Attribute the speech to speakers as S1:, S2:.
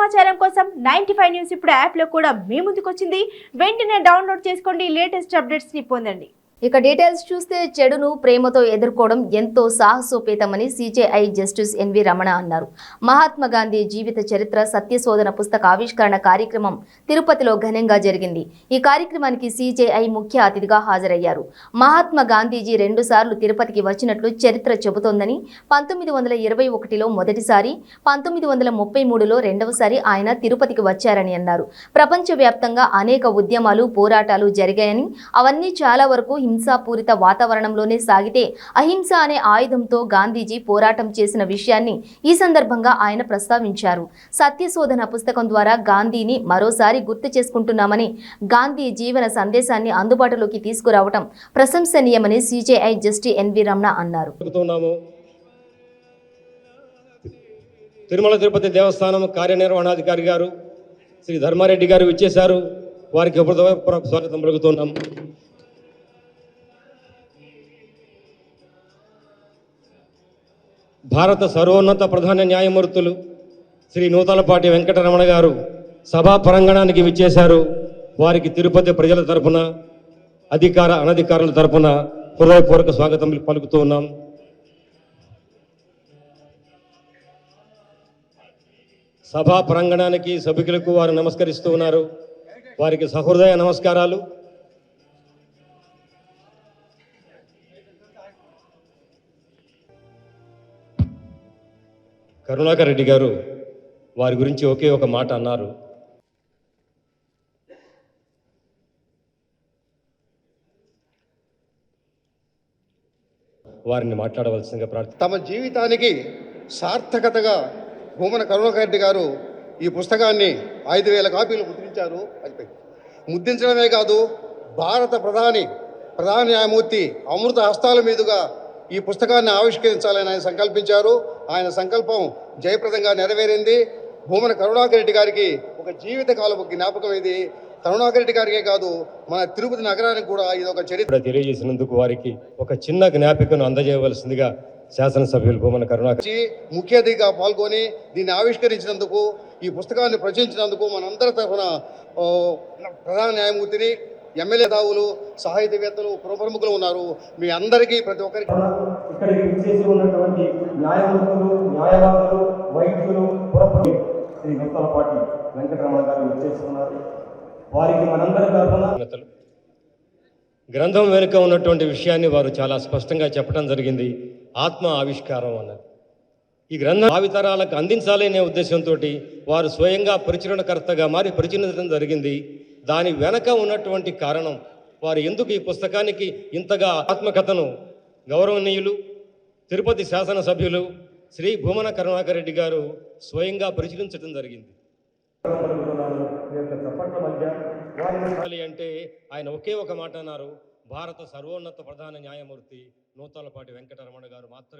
S1: సమాచారం కోసం ninety five news ఇప్పుడు యాప్లో కూడా మీ ముందుకొచ్చింది. వెంటనే డౌన్లోడ్ చేసుకోండి. లేటెస్ట్ అప్డేట్స్ని పొందండి.
S2: ఇక డీటెయిల్స్ చూస్తే చెడును ప్రేమతో ఎదుర్కోవడం ఎంతో సాహసోపేతమని CJI justice N V Ramana అన్నారు. మహాత్మా గాంధీ జీవిత చరిత్ర సత్యశోధన పుస్తక ఆవిష్కరణ కార్యక్రమం తిరుపతిలో ఘనంగా జరిగింది. ఈ కార్యక్రమానికి సిజేఐ ముఖ్య అతిథిగా హాజరయ్యారు. మహాత్మా గాంధీజీ రెండుసార్లు తిరుపతికి వచ్చినట్లు చరిత్ర చెబుతోందని పంతొమ్మిది వందల ఇరవై ఒకటిలో మొదటిసారి పంతొమ్మిది వందల ముప్పై మూడులో రెండవసారి ఆయన తిరుపతికి వచ్చారని అన్నారు. ప్రపంచవ్యాప్తంగా అనేక ఉద్యమాలు పోరాటాలు జరిగాయని అవన్నీ చాలా వరకు హింసాపూరిత వాతావరణంలోనే సాగితే అహింస అనే ఆయుధంతో గాంధీజీ పోరాటం చేసిన విషయాన్ని ఈ సందర్భంగా ఆయన ప్రస్తావించారు. సత్యశోధన పుస్తకం ద్వారా గాంధీని మరోసారి గుర్తు చేసుకుంటున్నామని గాంధీ జీవన సందేశాన్ని అందుబాటులోకి తీసుకురావటం ప్రశంసనీయమని CJI justice N V Ramana అన్నారు.
S3: తిరుమల తిరుపతి దేవస్థానం కార్యనిర్వహణాధికారి గారు శ్రీ ధర్మారెడ్డి గారు ఇచ్చేశారు వారికి హృదయపూర్వక స్వాగతం పలుకుతున్నాం. భారత సర్వోన్నత ప్రధాన న్యాయమూర్తులు శ్రీ నూతలపాటి వెంకటరమణ గారు సభా ప్రాంగణానికి విచ్చేశారు. వారికి తిరుపతి ప్రజల తరపున అధికార అనధికారుల తరపున హృదయపూర్వక స్వాగతం పలుకుతూ ఉన్నాం. సభా ప్రాంగణానికి సభ్యులకు వారు నమస్కరిస్తూ ఉన్నారు. వారికి సహృదయ నమస్కారాలు. కరుణాకర్ రెడ్డి గారు వారి గురించి ఒకే ఒక మాట అన్నారు. వారిని మాట్లాడవలసిందిగా ప్రార్థి
S4: తమ జీవితానికి సార్థకతగా భూమన కరుణాకర్ రెడ్డి గారు ఈ పుస్తకాన్ని ఐదు వేల కాపీలు ముద్రించారు అది ముద్రించడమే కాదు భారత ప్రధాని ప్రధాన న్యాయమూర్తి అమృత హస్తాల మీదుగా ఈ పుస్తకాన్ని ఆవిష్కరించాలని ఆయన సంకల్పించారు. ఆయన సంకల్పం జయప్రదంగా నెరవేరింది. భూమన కరుణాకర్ రెడ్డి గారికి ఒక జీవితకాలపు జ్ఞాపకం ఇది కరుణాకర్ రెడ్డి గారికే కాదు మన తిరుపతి నగరానికి కూడా ఇది ఒక చరిత్ర.
S3: తెలియజేసినందుకు వారికి ఒక చిన్న జ్ఞాపికను అందజేయవలసిందిగా శాసనసభ్యులు భూమన కరుణాకర్
S4: ముఖ్య అతిథిగా పాల్గొని దీన్ని ఆవిష్కరించినందుకు ఈ పుస్తకాన్ని ప్రచురించినందుకు మనందరి తరఫున ప్రధాన న్యాయమూర్తిని ఎమ్మెల్యే దావులు సాహితీవేత్తలు పురప్రముఖులు ఉన్నారు. మీ అందరికీ ప్రతి ఒక్కరికి
S5: ఇక్కడికి విచ్చేసి ఉన్నటువంటి న్యాయమూర్తులు న్యాయవాదులు వైద్యులు పురపతి శ్రీ నూతలపాటి వెంకటరమణ గారు విచ్చేసి ఉన్నారు. వారికి మనందరి తరఫున
S3: ఉన్నతలు. గ్రంథం వెనుక ఉన్నటువంటి విషయాన్ని వారు చాలా స్పష్టంగా చెప్పడం జరిగింది. ఆత్మ ఆవిష్కారం అన్నది. ఈ గ్రంథం భావితరాలకు అందించాలనే ఉద్దేశంతో వారు స్వయంగా పరిచరణకర్తగా మారి పరిచయించడం జరిగింది. దాని వెనక ఉన్నటువంటి కారణం వారు ఎందుకు ఈ పుస్తకానికి ఇంతగా ఆత్మకథను గౌరవనీయులు తిరుపతి శాసనసభ్యులు శ్రీ భూమన కరుణాకర్ రెడ్డి గారు స్వయంగా పరిశీలించడం జరిగింది. అంటే ఆయన ఒకే ఒక మాట అన్నారు భారత సర్వోన్నత ప్రధాన న్యాయమూర్తి నూతలపాటి వెంకటరమణ గారు మాత్రమే